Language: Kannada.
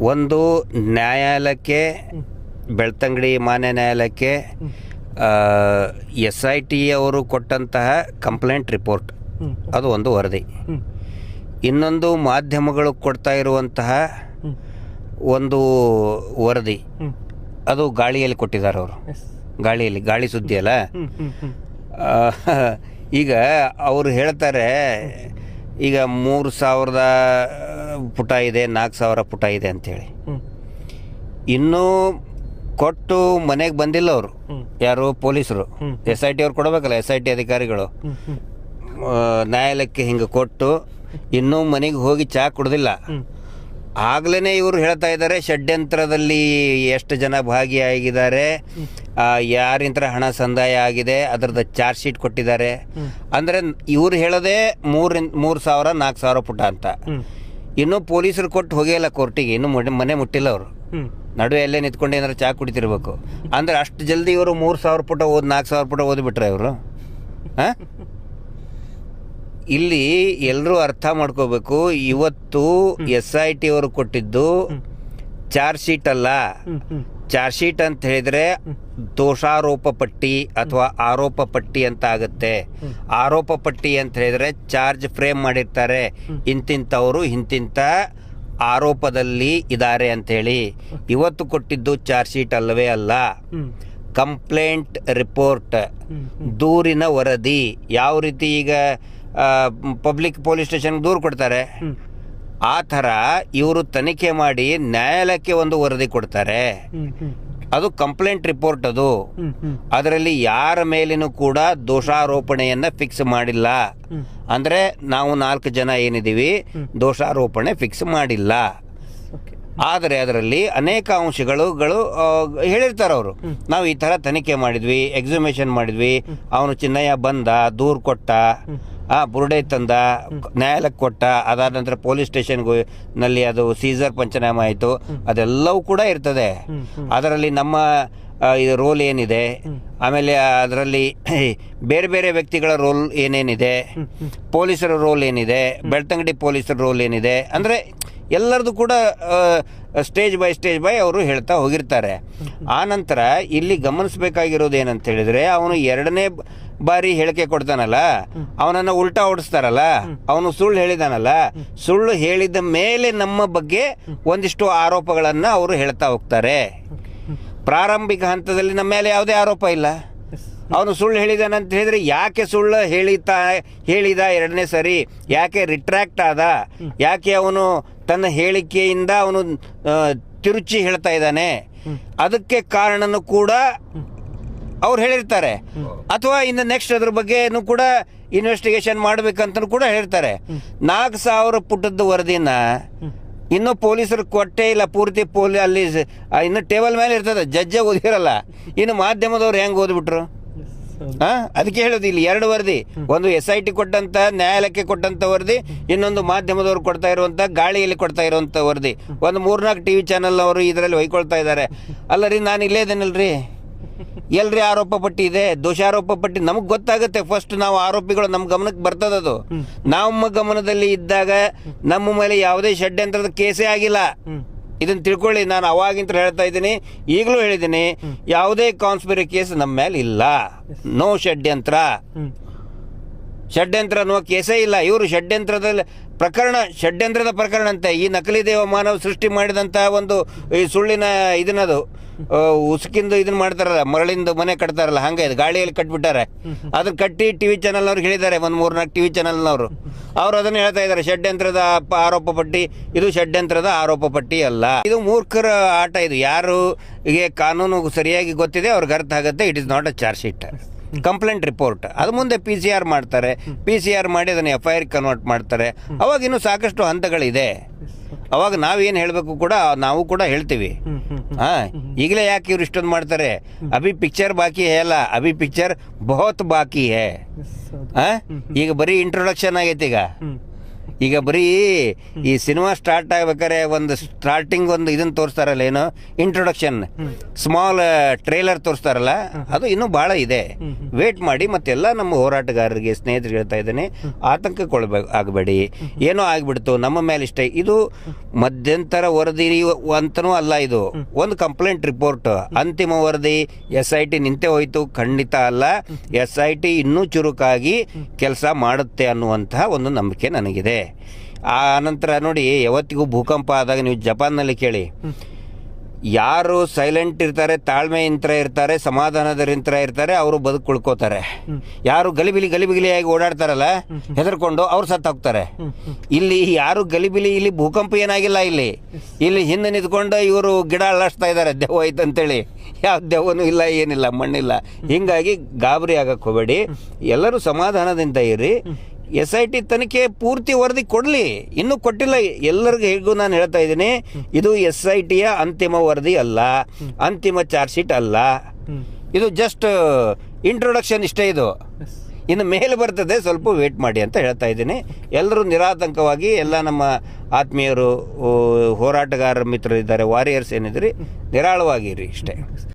ಒಂದು ನ್ಯಾಯಾಲಯಕ್ಕೆ ಬೆಳ್ತಂಗಡಿ ಮಾನ್ಯ ನ್ಯಾಯಾಲಯಕ್ಕೆ ಎಸ್ ಐ ಟಿ ಅವರು ಕೊಟ್ಟಂತಹ ಕಂಪ್ಲೇಂಟ್ ರಿಪೋರ್ಟ್. ಅದು ಒಂದು ವರದಿ. ಇನ್ನೊಂದು ಮಾಧ್ಯಮಗಳು ಕೊಡ್ತಾ ಇರುವಂತಹ ಒಂದು ವರದಿ. ಅದು ಗಾಳಿಯಲ್ಲಿ ಕೊಟ್ಟಿದ್ದಾರೆ ಅವರು. ಗಾಳಿಯಲ್ಲಿ ಗಾಳಿ ಸುದ್ದಿ ಅಲ್ಲ? ಈಗ ಅವರು ಹೇಳ್ತಾರೆ ಈಗ ಮೂರು ಸಾವಿರದ ಪುಟ ಇದೆ ನಾಲ್ಕು ಸಾವಿರ ಪುಟ ಇದೆ ಅಂತೇಳಿ. ಇನ್ನೂ ಕೊಟ್ಟು ಮನೆಗೆ ಬಂದಿಲ್ಲ ಅವರು ಯಾರು ಪೊಲೀಸರು. ಎಸ್ ಐ ಟಿ ಅವ್ರು ಕೊಡಬೇಕಲ್ಲ ಎಸ್ ಐ ಟಿ ಅಧಿಕಾರಿಗಳು ನ್ಯಾಯಾಲಯಕ್ಕೆ ಹಿಂಗೆ ಕೊಟ್ಟು ಇನ್ನೂ ಮನೆಗೆ ಹೋಗಿ ಚಹಾ ಕುಡ್ದಿಲ್ಲ. ಆಗ್ಲೇ ಇವರು ಹೇಳ್ತಾ ಇದ್ದಾರೆ ಷಡ್ಯಂತ್ರದಲ್ಲಿ ಎಷ್ಟು ಜನ ಭಾಗಿಯಾಗಿದ್ದಾರೆ ಯಾರಿಂತರ ಹಣ ಸಂದಾಯ ಆಗಿದೆ ಅದರದ ಚಾರ್ಜ್ ಶೀಟ್ ಕೊಟ್ಟಿದ್ದಾರೆ. ಅಂದರೆ ಇವ್ರು ಹೇಳೋದೇ ಮೂರಿಂದ ಮೂರು ಸಾವಿರ ನಾಲ್ಕು ಸಾವಿರ ಪುಟ ಅಂತ. ಇನ್ನೂ ಪೊಲೀಸರು ಕೊಟ್ಟು ಹೋಗಿಲ್ಲ ಕೋರ್ಟಿಗೆ ಇನ್ನೂ ಮನೆ ಮುಟ್ಟಿಲ್ಲ ಅವರು. ನಡುವೆ ಎಲ್ಲೇ ನಿಂತ್ಕೊಂಡು ಏನಾರು ಚಹಾ ಕುಡಿತಿರ್ಬೇಕು. ಅಂದ್ರೆ ಅಷ್ಟು ಜಲ್ದಿ ಇವರು ಮೂರು ಸಾವಿರ ಪುಟ ಓದ್ ನಾಲ್ಕು ಸಾವಿರ ಪುಟ ಓದ್ಬಿಟ್ರೆ ಇವರು? ಹಾಂ? ಇಲ್ಲಿ ಎಲ್ಲರೂ ಅರ್ಥ ಮಾಡ್ಕೋಬೇಕು ಇವತ್ತು ಎಸ್ ಐ ಟಿ ಅವರು ಕೊಟ್ಟಿದ್ದು ಚಾರ್ಜ್ ಶೀಟ್ ಅಲ್ಲ. ಚಾರ್ಜ್ ಶೀಟ್ ಅಂತ ಹೇಳಿದ್ರೆ ದೋಷಾರೋಪ ಪಟ್ಟಿ ಅಥವಾ ಆರೋಪ ಪಟ್ಟಿ ಅಂತ ಆಗುತ್ತೆ. ಆರೋಪ ಪಟ್ಟಿ ಅಂತ ಹೇಳಿದ್ರೆ ಚಾರ್ಜ್ ಫ್ರೇಮ್ ಮಾಡಿರ್ತಾರೆ. ಇಂತಿಂಥವರು ಇಂತಿಂಥ ಆರೋಪದಲ್ಲಿ ಇದ್ದಾರೆ ಹೇಳಿ. ಇವತ್ತು ಕೊಟ್ಟಿದ್ದು ಚಾರ್ಜ್ ಶೀಟ್ ಅಲ್ಲವೇ ಅಲ್ಲ. Complaint report. ದೂರಿನ ವರದಿ. ಯಾವ ರೀತಿ ಈಗ ಪಬ್ಲಿಕ್ ಪೊಲೀಸ್ ಸ್ಟೇಷನ್ಗೆ ದೂರು ಕೊಡ್ತಾರೆ. ಆ ಥರ ಇವರು ತನಿಖೆ ಮಾಡಿ ನ್ಯಾಯಾಲಯಕ್ಕೆ ಒಂದು ವರದಿ ಕೊಡ್ತಾರೆ. ಅದು ಕಂಪ್ಲೇಂಟ್ ರಿಪೋರ್ಟ್ ಅದು. ಅದರಲ್ಲಿ ಯಾರ ಮೇಲಿನೂ ಕೂಡ ದೋಷಾರೋಪಣೆಯನ್ನ ಫಿಕ್ಸ್ ಮಾಡಿಲ್ಲ. ಅಂದ್ರೆ ನಾವು ನಾಲ್ಕು ಜನ ಏನಿದ್ದೀವಿ ದೋಷಾರೋಪಣೆ ಫಿಕ್ಸ್ ಮಾಡಿಲ್ಲ. ಆದರೆ ಅದರಲ್ಲಿ ಅನೇಕ ಅಂಶಗಳು ಹೇಳಿರ್ತಾರೆ ಅವರು. ನಾವು ಈ ತರ ತನಿಖೆ ಮಾಡಿದ್ವಿ ಎಕ್ಸಿಮೇಷನ್ ಮಾಡಿದ್ವಿ ಅವನು ಚಿನ್ನಯ್ಯ ಬಂದ ದೂರು ಕೊಟ್ಟ. ಆ ಬುರುಡೆ ತಂದ ನ್ಯಾಯಾಲಯಕ್ಕೆ ಕೊಟ್ಟ ಅದಾದ ನಂತರ ಪೊಲೀಸ್ ಸ್ಟೇಷನ್ನಲ್ಲಿ ಅದು ಸೀಸರ್ ಪಂಚನಾಮ ಆಯಿತು. ಅದೆಲ್ಲವೂ ಕೂಡ ಇರ್ತದೆ. ಅದರಲ್ಲಿ ನಮ್ಮ ಇದು ರೋಲ್ ಏನಿದೆ ಆಮೇಲೆ ಅದರಲ್ಲಿ ಬೇರೆ ಬೇರೆ ವ್ಯಕ್ತಿಗಳ ರೋಲ್ ಏನೇನಿದೆ ಪೊಲೀಸರ ರೋಲ್ ಏನಿದೆ ಬೆಳ್ತಂಗಡಿ ಪೊಲೀಸರ ರೋಲ್ ಏನಿದೆ ಅಂದರೆ ಎಲ್ಲರದು ಕೂಡ ಸ್ಟೇಜ್ ಬೈ ಸ್ಟೇಜ್ ಬೈ ಅವರು ಹೇಳ್ತಾ ಹೋಗಿರ್ತಾರೆ. ಆ ನಂತರ ಇಲ್ಲಿ ಗಮನಿಸಬೇಕಾಗಿರೋದು ಏನಂತ ಹೇಳಿದರೆ ಅವನು ಎರಡನೇ ಬಾರಿ ಹೇಳಿಕೆ ಕೊಡ್ತಾನಲ್ಲ, ಅವನನ್ನು ಉಲ್ಟಾ ಓಡಿಸ್ತಾರಲ್ಲ, ಅವನು ಸುಳ್ಳು ಹೇಳಿದಾನಲ್ಲ, ಸುಳ್ಳು ಹೇಳಿದ ಮೇಲೆ ನಮ್ಮ ಬಗ್ಗೆ ಒಂದಿಷ್ಟು ಆರೋಪಗಳನ್ನು ಅವರು ಹೇಳ್ತಾ ಹೋಗ್ತಾರೆ. ಪ್ರಾರಂಭಿಕ ಹಂತದಲ್ಲಿ ನಮ್ಮ ಮೇಲೆ ಯಾವುದೇ ಆರೋಪ ಇಲ್ಲ. ಅವನು ಸುಳ್ಳು ಹೇಳಿದಾನಂತ ಹೇಳಿದ್ರೆ ಯಾಕೆ ಸುಳ್ಳು ಹೇಳಿತಾ, ಹೇಳಿದ ಎರಡನೇ ಸರಿ, ಯಾಕೆ ರಿಟ್ರಾಕ್ಟ್ ಆದ, ಯಾಕೆ ಅವನು ತನ್ನ ಹೇಳಿಕೆಯಿಂದ ಅವನು ತಿರುಚಿ ಹೇಳ್ತಾ ಇದ್ದಾನೆ. ಅದಕ್ಕೆ ಕಾರಣನೂ ಕೂಡ ಅವ್ರು ಹೇಳಿರ್ತಾರೆ. ಅಥವಾ ಇನ್ನು ನೆಕ್ಸ್ಟ್ ಅದ್ರ ಬಗ್ಗೆನೂ ಕೂಡ ಇನ್ವೆಸ್ಟಿಗೇಷನ್ ಮಾಡ್ಬೇಕಂತ ಕೂಡ ಹೇಳ್ತಾರೆ ನಾಲ್ಕು ಸಾವಿರ ಪುಟದ ವರದಿನ ಇನ್ನು ಪೊಲೀಸರು ಕೊಟ್ಟೇ ಇಲ್ಲ ಪೂರ್ತಿ ಪೊಲೀಸ್ ಅಲ್ಲಿ ಇನ್ನು ಟೇಬಲ್ ಮೇಲೆ ಇರ್ತದೆ ಜಡ್ಜೆ ಓದಿರಲ್ಲ. ಇನ್ನು ಮಾಧ್ಯಮದವ್ರು ಹೆಂಗೆ ಓದ್ಬಿಟ್ರು? ಹಾ ಅದಕ್ಕೆ ಹೇಳೋದು ಇಲ್ಲಿ ಎರಡು ವರದಿ. ಒಂದು ಎಸ್ ಐ ಟಿ ಕೊಟ್ಟಂತ ನ್ಯಾಯಾಲಯಕ್ಕೆ ಕೊಟ್ಟಂತ ವರದಿ ಇನ್ನೊಂದು ಮಾಧ್ಯಮದವರು ಕೊಡ್ತಾ ಇರುವಂತ ಗಾಳಿಯಲ್ಲಿ ಕೊಡ್ತಾ ಇರುವಂತ ವರದಿ. ಒಂದು ಮೂರ್ನಾಲ್ಕು ಟಿವಿ ಚಾನೆಲ್ ಅವರು ಇದರಲ್ಲಿ ಒಯ್ಕೊಳ್ತಾ ಇದ್ದಾರೆ. ಅಲ್ಲ ರೀ ನಾನು ಇಲ್ಲೇ ಇದ್ದೇನಲ್ರಿ ಎಲ್ರಿ ಆರೋಪ ಪಟ್ಟಿ ಇದೆ ದೋಷಾರೋಪ ಪಟ್ಟಿ ನಮಗ್ ಗೊತ್ತಾಗುತ್ತೆ ಫಸ್ಟ್ ನಾವು ಆರೋಪಿಗಳು ನಮ್ಮ ಗಮನಕ್ಕೆ ಬರ್ತದದು ನಮ್ಮ ಗಮನದಲ್ಲಿ ಇದ್ದಾಗ ನಮ್ಮ ಮೇಲೆ ಯಾವುದೇ ಷಡ್ಯಂತ್ರದ ಕೇಸೇ ಆಗಿಲ್ಲ. ಇದನ್ನ ತಿಳ್ಕೊಳ್ಳಿ ನಾನು ಅವಾಗಿಂತ ಹೇಳ್ತಾ ಇದ್ದೀನಿ ಈಗಲೂ ಹೇಳಿದ್ದೀನಿ ಯಾವುದೇ ಕಾನ್ಸ್ಪಿರಿ ಕೇಸ್ ನಮ್ಮ ಮೇಲೆ ಇಲ್ಲ. ನೋ ಷಡ್ಯಂತ್ರ. ಷಡ್ಯಂತ್ರ ಅನ್ನುವ ಕೇಸೇ ಇಲ್ಲ. ಇವರು ಷಡ್ಯಂತ್ರದಲ್ಲಿ ಪ್ರಕರಣ ಷಡ್ಯಂತ್ರದ ಪ್ರಕರಣ ಅಂತೆ. ಈ ನಕಲಿ ದೇವ ಮಾನವ ಸೃಷ್ಟಿ ಮಾಡಿದಂತಹ ಒಂದು ಈ ಸುಳ್ಳಿನ ಇದನ್ನದು. ಉಸುಕಿಂದು ಇದನ್ನ ಮಾಡ್ತಾರಲ್ಲ, ಮರಳಿಂದ ಮನೆ ಕಟ್ತಾರಲ್ಲ, ಹಂಗೆ ಗಾಳಿಯಲ್ಲಿ ಕಟ್ಬಿಟ್ಟಾರೆ. ಅದನ್ನ ಕಟ್ಟಿ ಟಿವಿ ಚಾನಲ್ ಅವ್ರಿಗೆ ಹೇಳಿದ್ದಾರೆ, ಒಂದು ಮೂರ್ನಾಲ್ಕು ಟಿವಿ ಚಾನಲ್ನವರು. ಅವ್ರು ಅದನ್ನ ಹೇಳ್ತಾ ಇದ್ದಾರೆ, ಷಡ್ಯಂತ್ರದ ಯಂತ್ರದ ಆರೋಪ ಪಟ್ಟಿ, ಇದು ಷಡ್ಯಂತ್ರದ ಆರೋಪ ಪಟ್ಟಿ ಅಲ್ಲ. ಇದು ಮೂರ್ಖರ ಆಟ ಇದು, ಯಾರು ಈಗ ಕಾನೂನು ಸರಿಯಾಗಿ ಗೊತ್ತಿದೆ, ಅವ್ರಿಗೆ ಅರ್ಥ ಆಗುತ್ತೆ it is not a charge sheet complaint report ಅದು ಮುಂದೆ ಪಿ ಸಿ ಆರ್ ಮಾಡ್ತಾರೆ ಪಿ ಸಿ ಆರ್ ಮಾಡಿ ಅದನ್ನು ಎಫ್ ಐ ಆರ್ ಕನ್ವರ್ಟ್ ಮಾಡ್ತಾರೆ. ಅವಾಗ ಇನ್ನೂ ಸಾಕಷ್ಟು ಹಂತಗಳಿದೆ. ಅವಾಗ ನಾವೇನು ಹೇಳಬೇಕು ಕೂಡ ನಾವು ಕೂಡ ಹೇಳ್ತೀವಿ. ಹಾಂ ಈಗಲೇ ಯಾಕೆ ಇವ್ರು ಇಷ್ಟೊಂದು ಮಾಡ್ತಾರೆ? ಅಭಿ ಪಿಕ್ಚರ್ ಬಾಕಿ ಅಲ್ಲ ಅಭಿ ಪಿಕ್ಚರ್ ಬಹುತ್ ಬಾಕಿ ಹೇ. ಹಾಂ? ಈಗ ಬರೀ ಇಂಟ್ರೊಡಕ್ಷನ್ ಆಗೈತೆ ಈಗ. ಈಗ ಬರೀ ಈ ಸಿನಿಮಾ ಸ್ಟಾರ್ಟ್ ಆಗ್ಬೇಕಾದ್ರೆ ಒಂದು ಸ್ಟಾರ್ಟಿಂಗ್ ಒಂದು ಇದನ್ನ ತೋರಿಸ್ತಾರಲ್ಲ ಏನು? ಇಂಟ್ರೊಡಕ್ಷನ್ ಸ್ಮಾಲ್ ಟ್ರೇಲರ್ ತೋರಿಸ್ತಾರಲ್ಲ ಅದು ಇನ್ನೂ ಭಾಳ ಇದೆ. ವೇಟ್ ಮಾಡಿ ಮತ್ತೆಲ್ಲ ನಮ್ಮ ಹೋರಾಟಗಾರರಿಗೆ ಸ್ನೇಹಿತರಿಗೆ ಹೇಳ್ತಾ ಇದ್ದೇನೆ ಆತಂಕಕ್ಕೊಳ್ಬೇಕು ಆಗಬೇಡಿ. ಏನೋ ಆಗಿಬಿಡ್ತು ನಮ್ಮ ಮೇಲೆ ಇಷ್ಟ. ಇದು ಮಧ್ಯಂತರ ವರದಿ ಅಂತನೂ ಅಲ್ಲ ಇದು. ಒಂದು ಕಂಪ್ಲೇಂಟ್ ರಿಪೋರ್ಟ್ ಅಂತಿಮ ವರದಿ ಎಸ್ ಐ ಟಿ ನಿಂತೆ ಹೋಯ್ತು ಖಂಡಿತ ಅಲ್ಲ. ಎಸ್ ಐ ಟಿ ಇನ್ನೂ ಚುರುಕಾಗಿ ಕೆಲಸ ಮಾಡುತ್ತೆ ಅನ್ನುವಂತಹ ಒಂದು ನಂಬಿಕೆ ನನಗಿದೆ. ಆ ನಂತರ ನೋಡಿ, ಯಾವತ್ತಿಗೂ ಭೂಕಂಪ ಆದಾಗ ನೀವು ಜಪಾನ್ನಲ್ಲಿ ಕೇಳಿ. ಯಾರು ಸೈಲೆಂಟ್ ಇರ್ತಾರೆ, ತಾಳ್ಮೆ ತಾಳ್ಮೆಯಿಂದ ಇರ್ತಾರೆ ಸಮಾಧಾನದರಿಂತ್ರ ಇರ್ತಾರೆ, ಅವರು ಬದುಕುಳ್ಕೋತಾರೆ ಯಾರು ಗಲಿಬಿಲಿ ಗಲಿಬಿಲಿಯಾಗಿ ಓಡಾಡ್ತಾರಲ್ಲ, ಹೆದರ್ಕೊಂಡು ಅವ್ರು ಸತ್ತು ಹೋಗ್ತಾರೆ ಇಲ್ಲಿ ಯಾರು ಗಲಿಬಿಲಿ, ಇಲ್ಲಿ ಭೂಕಂಪ ಏನಾಗಿಲ್ಲ ಇಲ್ಲಿ. ಇಲ್ಲಿ ಹಿಂದೆ ನಿಂತ್ಕೊಂಡು ಇವರು ಗಿಡ ಅಳ್ಳಾಡ್ಸ್ತಾ ಇದ್ದಾರೆ, ದೆವ್ವ ಐತೆ ಅಂತೇಳಿ ಯಾವ ದೆವ್ವನೂ ಇಲ್ಲ, ಏನಿಲ್ಲ, ಮಣ್ಣಿಲ್ಲ. ಹಿಂಗಾಗಿ ಗಾಬರಿ ಆಗಕ್ಕೆ ಹೋಗಬೇಡಿ. ಎಲ್ಲರೂ ಸಮಾಧಾನದಿಂದ ಇರಿ. ಎಸ್ ಐ ಟಿ ತನಿಖೆ ಪೂರ್ತಿ ವರದಿ ಕೊಡಲಿ. ಇನ್ನೂ ಕೊಟ್ಟಿಲ್ಲ. ಎಲ್ಲರಿಗೂ ಹೇಗೂ ನಾನು ಹೇಳ್ತಾ ಇದ್ದೀನಿ. ಇದು ಎಸ್ ಐ ಟಿಯ ಅಂತಿಮ ವರದಿ ಅಲ್ಲ. ಅಂತಿಮ ಚಾರ್ಜ್ ಶೀಟ್ ಅಲ್ಲ. ಇದು ಜಸ್ಟ್ ಇಂಟ್ರೊಡಕ್ಷನ್ ಇಷ್ಟೇ ಇದು. ಇನ್ನು ಮೇಲೆ ಬರ್ತದೆ. ಸ್ವಲ್ಪ ವೇಟ್ ಮಾಡಿ ಅಂತ ಹೇಳ್ತಾ ಇದ್ದೀನಿ. ಎಲ್ಲರೂ ನಿರಾತಂಕವಾಗಿ ಎಲ್ಲ ನಮ್ಮ ಆತ್ಮೀಯರು ಹೋರಾಟಗಾರ ಮಿತ್ರರಿದ್ದಾರೆ ವಾರಿಯರ್ಸ್ ಏನಿದ್ರಿ ನಿರಾಳವಾಗಿರಿ ಇಷ್ಟೇ.